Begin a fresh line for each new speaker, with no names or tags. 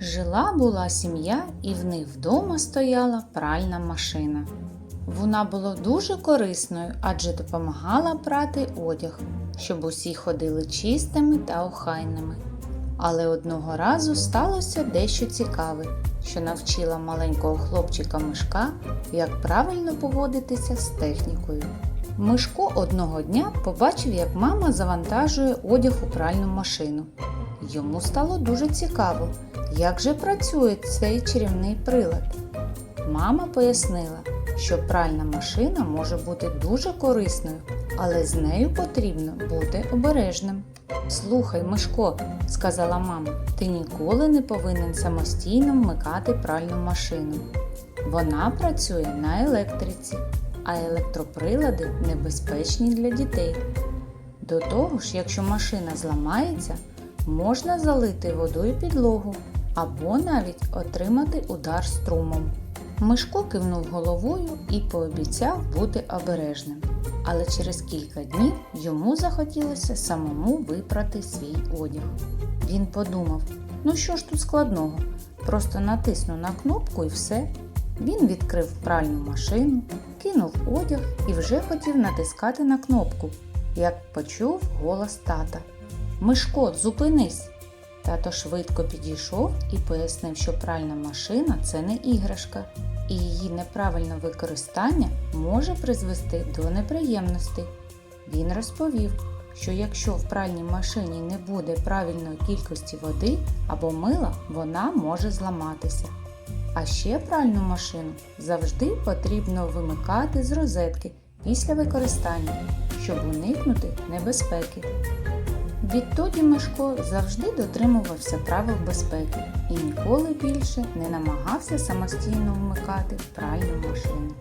Жила була сім'я, і в них вдома стояла пральна машина. Вона була дуже корисною, адже допомагала прати одяг, щоб усі ходили чистими та охайними. Але одного разу сталося дещо цікаве, що навчила маленького хлопчика Мишка, як правильно поводитися з технікою. Мишко одного дня побачив, як мама завантажує одяг у пральну машину. Йому стало дуже цікаво, як же працює цей чарівний прилад. Мама пояснила, що пральна машина може бути дуже корисною, але з нею потрібно бути обережним. Слухай, Мишко, сказала мама, ти ніколи не повинен самостійно вмикати пральну машину. Вона працює на електриці, а електроприлади небезпечні для дітей. До того ж, якщо машина зламається, можна залити водою підлогу або навіть отримати удар струмом. Мишко кивнув головою і пообіцяв бути обережним. Але через кілька днів йому захотілося самому випрати свій одяг. Він подумав: ну що ж тут складного? Просто натисну на кнопку і все. Він відкрив пральну машину, кинув одяг і вже хотів натискати на кнопку, як почув голос тата. Мишко, зупинись! Тато швидко підійшов і пояснив, що пральна машина це не іграшка, і її неправильне використання може призвести до неприємностей. Він розповів, що якщо в пральній машині не буде правильної кількості води або мила, вона може зламатися. А ще пральну машину завжди потрібно вимикати з розетки після використання, щоб уникнути небезпеки. Відтоді Мишко завжди дотримувався правил безпеки і ніколи більше не намагався самостійно вмикати пральну машину.